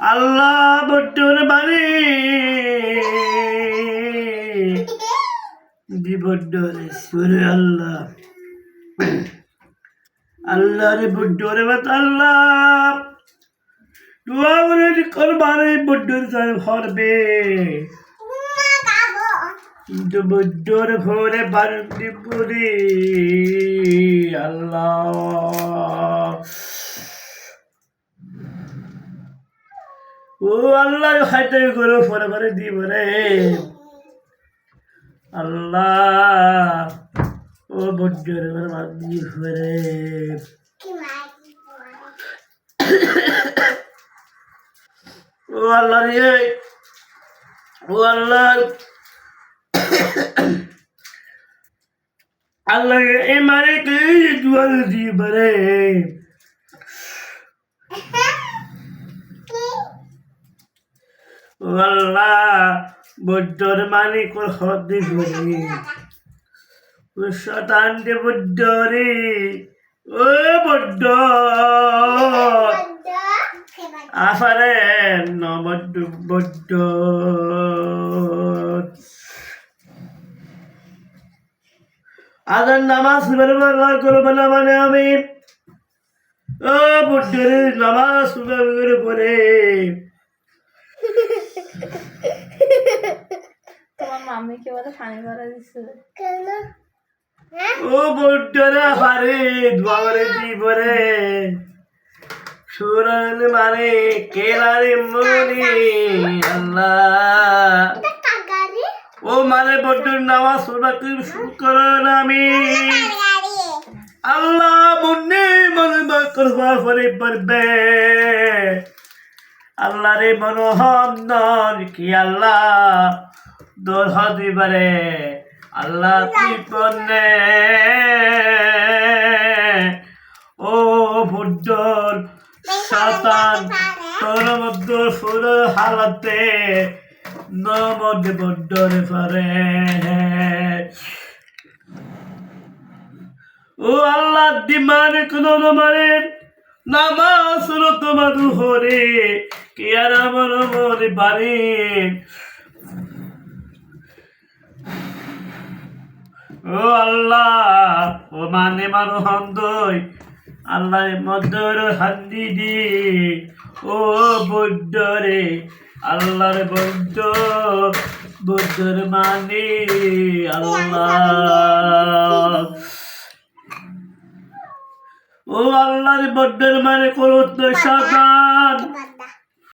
আল্লাহ বট্টর বাড়ি। বিবড্ডরে সুরে আল্লাহ। আল্লাহ রে বড্ডরে বাত আল্লাহ। দোয়া করে করবারে বড্ডর সাহেব হরবে। বড্ডর ভোরে বারুদি পুরি আল্লাহ ও আল্লাহ খাইতে করো পরে পরে দিব রে। আল্লাহ, ও বড্ডর বাদি ঘরে। ও আল্লাহ রে, ও আল্লাহ। আল্লাহ এ মারে কে দুয়ার দিয়ে বরে ও আল্লাহ বড্ডর মালিক হদি ঘুরি ও শতান দে বড্ডরে ও বড্ড আফারে ন বড্ড বড্ড আদার নামাজ বেরোবার করব না মানে আমি। ও বুদ্ধের নামাজ করে পরে তোমার মাম্মিকে বলে পানি ভরা দিচ্ছে ও বুদ্ধরা পারে দুয়ারে জীবরে সুরন মানে কেলারে মনি আল্লাহ। ও মানে বড্ডর নামাজ শুরু শুরু করো না আমি। আল্লাহ মুন্নি মনে করবার পরে পারবে আল্লাহ রে মনোহন্দন কি আল্লাহ? দোর হতে পারে আল্লাহ তুই পণ্যে ও বুদ্ধর সাতান তোর মধ্যে ফুল হালাতে নমদ বড্ডর পারে ও আল্লাহ, দিমান কোন মানে নামাজ তোমার হরে কে আর আমার মনে আল্লাহ, ও মানে মানো হন্দই আল্লাহ মদর হান্দি দি। ও বৈদ্য রে আল্লাহর বৈদ্য বৈদ্যর মানে। আল্লাহ। ও আল্লাহর বড্ডের মানে করত সাতান